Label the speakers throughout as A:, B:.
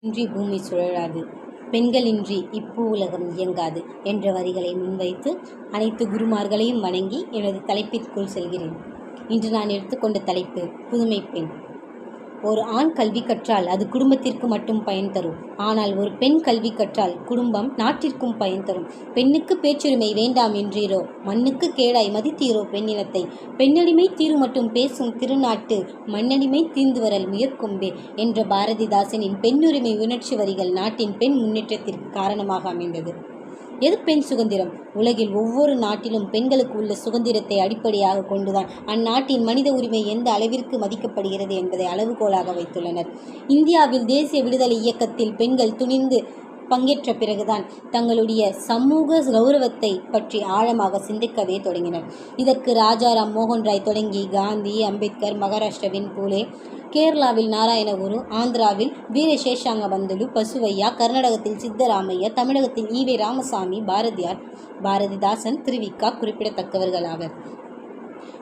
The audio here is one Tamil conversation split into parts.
A: இன்றி பூமி சுழலாது. பெண்களின்றி இப்பூ உலகம் இயங்காது என்ற வரிகளை முன்வைத்து அனைத்து குருமார்களையும் வணங்கி எனது தலைப்பிற்குள் செல்கிறேன். இன்று நான் எடுத்துக்கொண்ட தலைப்பு புதுமை பெண். ஒரு ஆண் கல்வி கற்றால் அது குடும்பத்திற்கு மட்டும் பயன் தரும். ஆனால் ஒரு பெண் கல்வி கற்றால் குடும்பம் நாட்டிற்கும் பயன் தரும். பெண்ணுக்கு பேச்சுரிமை வேண்டாம் என்றீரோ? மண்ணுக்கு கேடாய் மதித்தீரோ பெண்ணினத்தை பெண்ணடிமை தீரு மட்டும் பேசும் திருநாட்டு மண்ணடிமை தீர்ந்து வரல் முயற்கொம்பே என்ற பாரதிதாசனின் பெண்ணுரிமை உணர்ச்சி வரிகள் நாட்டின் பெண் முன்னேற்றத்திற்கு காரணமாக அமைந்தது. எது பெண் சுதந்திரம்? உலகில் ஒவ்வொரு நாட்டிலும் பெண்களுக்கு உள்ள சுதந்திரத்தை அடிப்படையாக கொண்டுதான் அந்நாட்டின் மனித உரிமை எந்த அளவிற்கு மதிக்கப்படுகிறது என்பதை அளவுகோலாக வைத்துள்ளனர். இந்தியாவில் தேசிய விடுதலை இயக்கத்தில் பெண்கள் துணிந்து பங்கேற்ற பிறகுதான் தங்களுடைய சமூக கௌரவத்தை பற்றி ஆழமாக சிந்திக்கவே தொடங்கினர். இதற்கு ராஜாராம் மோகன் ராய் தொடங்கி காந்தி அம்பேத்கர் மகாராஷ்டிராவின் பூலே கேரளாவில் நாராயணகுரு ஆந்திராவில் வீரசேஷாங்க பந்துலு பசுவையா கர்நாடகத்தில் சித்தராமையா தமிழகத்தில் ஈவே ராமசாமி பாரதியார் பாரதிதாசன் திருவிக்கா குறிப்பிடத்தக்கவர்களாவர்.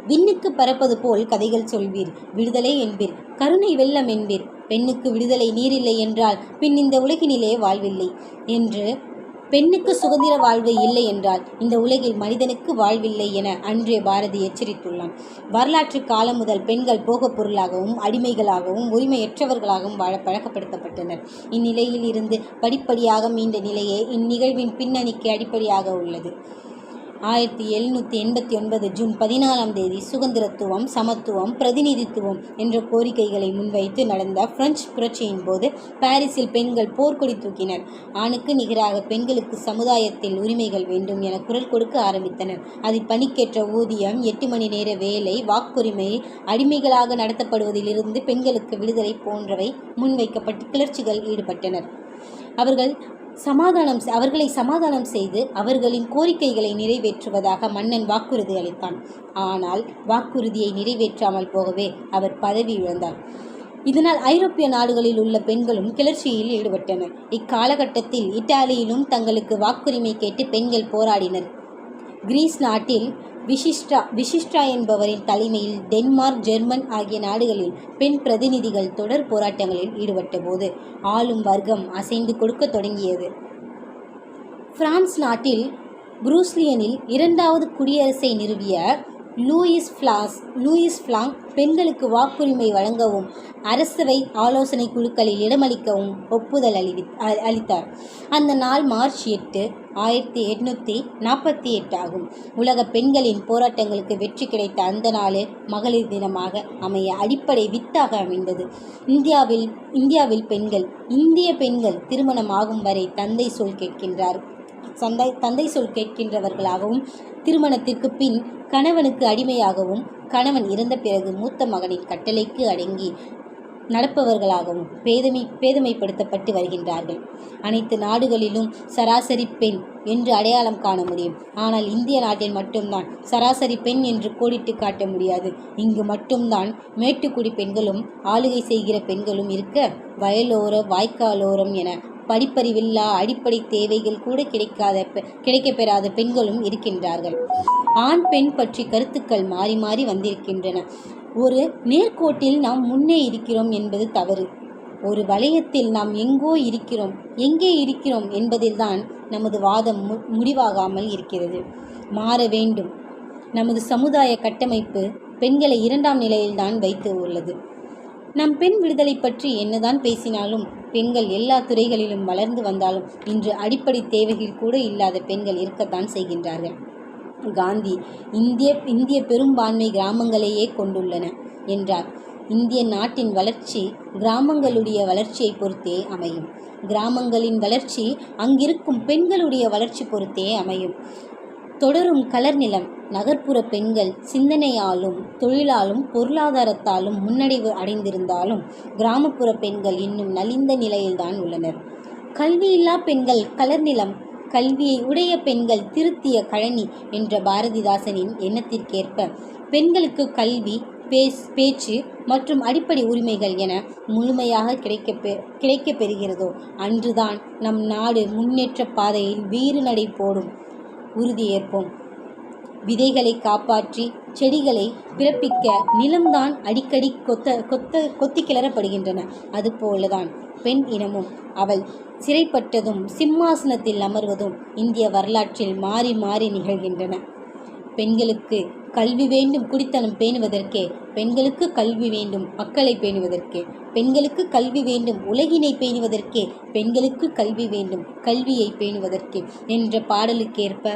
A: விண்ணுக்கு பறப்பது போல் கதைகள் சொல்வீர் விடுதலை என்பீர் கருணை வெள்ளம் என்பீர் பெண்ணுக்கு விடுதலை நீரில்லை என்றால் பின் இந்த உலகினிலே வாழ்வில்லை என்று பெண்ணுக்கு சுதந்திர வாழ்வு இல்லை என்றால் இந்த உலகில் மனிதனுக்கு வாழ்வில்லை என அன்றே பாரதி எச்சரித்துள்ளான். வரலாற்று காலம் முதல் பெண்கள் போகப் பொருளாகவும் அடிமைகளாகவும் உரிமையற்றவர்களாகவும் வாழ பழக்கப்படுத்தப்பட்டனர். இந்நிலையில் இருந்து படிப்படியாக மீண்ட நிலையே இந்நிகழ்வின் பின்னணிக்கு அடிப்படையாக உள்ளது. ஆயிரத்தி எழுநூற்றி எண்பத்தி ஒன்பது ஜூன் பதினாலாம் தேதி சுதந்திரத்துவம் சமத்துவம் பிரதிநிதித்துவம் என்ற கோரிக்கைகளை முன்வைத்து நடந்த பிரெஞ்சு புரட்சியின் போது பாரிஸில் பெண்கள் போர்க்கொடி தூக்கினர். ஆணுக்கு நிகராக பெண்களுக்கு சமுதாயத்தில் உரிமைகள் வேண்டும் என குரல் கொடுக்க ஆரம்பித்தனர். அதில் பணிக்கேற்ற ஊதியம் எட்டு மணி நேர வேலை வாக்குரிமை அடிமைகளாக நடத்தப்படுவதிலிருந்து பெண்களுக்கு விடுதலை போன்றவை முன்வைக்கப்பட்டு கிளர்ச்சிகள் ஈடுபட்டனர். அவர்கள் சமாதானம் அவர்களை சமாதானம் செய்து அவர்களின் கோரிக்கைகளை நிறைவேற்றுவதாக மன்னன் வாக்குறுதி அளித்தான். ஆனால் வாக்குறுதியை நிறைவேற்றாமல் போகவே அவர் பதவி இழந்தார். இதனால் ஐரோப்பிய நாடுகளில் உள்ள பெண்களும் கிளர்ச்சியில் ஈடுபட்டனர். இக்காலகட்டத்தில் இத்தாலியிலும் தங்களுக்கு வாக்குரிமை கேட்டு பெண்கள் போராடினர். கிரீஸ் நாட்டில் விசிஷ்டா விசிஷ்டா என்பவரின் தலைமையில் டென்மார்க் ஜெர்மன் ஆகிய நாடுகளில் பெண் பிரதிநிதிகள் தொடர் போராட்டங்களில் ஈடுபட்ட போது ஆளும் வர்க்கம் அசைந்து கொடுக்க தொடங்கியது. பிரான்ஸ் நாட்டில் புரூஸ்லியனில் இரண்டாவது குடியரசை நிறுவிய லூயிஸ் ஃப்ளாஸ் லூயிஸ் ஃப்ளாங் பெண்களுக்கு வாக்குரிமை வழங்கவும் அரசவை ஆலோசனை குழுக்களில் இடமளிக்கவும் ஒப்புதல் அளிவி அளித்தார். அந்த நாள் மார்ச் எட்டு ஆயிரத்தி எட்நூற்றி நாற்பத்தி எட்டு ஆகும். உலக பெண்களின் போராட்டங்களுக்கு வெற்றி கிடைத்த அந்த நாள் மகளிர் தினமாக அமைய அடிப்படை வித்தாக அமைந்தது இந்தியாவில் இந்தியாவில் பெண்கள் இந்திய பெண்கள் திருமணம் ஆகும் வரை தந்தை சொல் கேட்கின்றார். சந்தை தந்தை சொல் கேட்கின்றவர்களாகவும் திருமணத்திற்கு பின் கணவனுக்கு அடிமையாகவும் கணவன் இறந்த பிறகு மூத்த மகனின் கட்டளைக்கு அடங்கி நடப்பவர்களாகவும் பேதமை பேதமைப்படுத்தப்பட்டு வருகின்றார்கள். அனைத்து நாடுகளிலும் சராசரி பெண் என்று அடையாளம் காண முடியும். ஆனால் இந்திய நாட்டில் மட்டும்தான் சராசரி பெண் என்று கோடிட்டு காட்ட முடியாது. இங்கு மட்டும்தான் மேட்டுக்குடி பெண்களும் ஆளுகை செய்கிற பெண்களும் இருக்க வயலோர வாய்க்காலோரம் என படிப்பறிவில்லா அடிப்படை தேவைகள் கூட கிடைக்காத கிடைக்கப்பெறாத பெண்களும் இருக்கின்றார்கள். ஆண் பெண் பற்றி கருத்துக்கள் மாறி மாறி வந்திருக்கின்றன. ஒரு நேர்கோட்டில் நாம் முன்னே இருக்கிறோம் என்பது தவறு. ஒரு வளையத்தில் நாம் எங்கோ இருக்கிறோம் எங்கே இருக்கிறோம் என்பதில்தான் நமது வாதம் மு முடிவாகாமல் இருக்கிறது. மாற வேண்டும். நமது சமுதாய கட்டமைப்பு பெண்களை இரண்டாம் நிலையில்தான் வைத்து உள்ளது. நம் பெண் விடுதலை பற்றி என்னதான் பேசினாலும் பெண்கள் எல்லா துறைகளிலும் வளர்ந்து வந்தாலும் இன்று அடிப்படை தேவைகள் கூட இல்லாத பெண்கள் இருக்கத்தான் செய்கின்றார்கள். காந்தி இந்திய இந்திய பெரும்பான்மை கிராமங்களையே கொண்டுள்ளன என்றார். இந்திய நாட்டின் வளர்ச்சி கிராமங்களுடைய வளர்ச்சியை பொறுத்தே அமையும். கிராமங்களின் வளர்ச்சி அங்கிருக்கும் பெண்களுடைய வளர்ச்சி பொறுத்தே அமையும். தொடரும் கலர் நிலம் நகர்ப்புற பெண்கள் சிந்தனையாலும் தொழிலாலும் பொருளாதாரத்தாலும் முன்னடைவு அடைந்திருந்தாலும் கிராமப்புற பெண்கள் இன்னும் நலிந்த நிலையில்தான் உள்ளனர். கல்வியில்லா பெண்கள் கலர் நிலம் கல்வியை உடைய பெண்கள் திருத்திய கழனி என்ற பாரதிதாசனின் எண்ணத்திற்கேற்ப. பெண்களுக்கு கல்வி பேஸ் பேச்சு மற்றும் அடிப்படை உரிமைகள் என முழுமையாக கிடைக்க கிடைக்கப் பெறுகிறதோ அன்றுதான் நம் நாடு முன்னேற்ற பாதையில் வீறு நடை போடும். உறுதியேற்போம். விதைகளை காப்பாற்றி செடிகளை பிறப்பிக்க நிலம்தான் அடிக்கடி கொத்த கொத்த கொத்தி கிளறப்படுகின்றன. அதுபோலதான் பெண் இனமும். அவள் சிறைப்பட்டதும் சிம்மாசனத்தில் அமர்வதும் இந்திய வரலாற்றில் மாறி மாறி நிகழ்கின்றன. பெண்களுக்கு கல்வி வேண்டும் குடித்தனம் பேணுவதற்கே பெண்களுக்கு கல்வி வேண்டும் மக்களை பேணுவதற்கே பெண்களுக்கு கல்வி வேண்டும் உலகினை பேணுவதற்கே பெண்களுக்கு கல்வி வேண்டும் கல்வியை பேணுவதற்கே என்ற பாடலுக்கேற்ப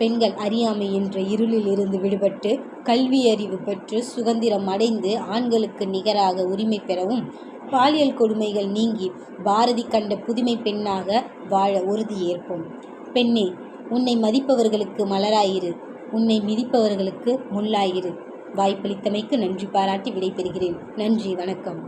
A: பெண்கள் அறியாமை என்ற இருளில் இருந்து விடுபட்டு கல்வி அறிவு பெற்று சுதந்திரம் அடைந்து ஆண்களுக்கு நிகராக உரிமை பெறவும் பாலியல் கொடுமைகள் நீங்கி பாரதி கண்ட புதுமை பெண்ணாக வாழ உறுதியேற்போம் பெண்ணே உன்னை மதிப்பவர்களுக்கு மலராயிரு. உன்னை மிதிப்பவர்களுக்கு முள்ளாயிரு. வாய்ப்பளித்தமைக்கு நன்றி பாராட்டி விடைபெறுகிறேன். நன்றி வணக்கம்.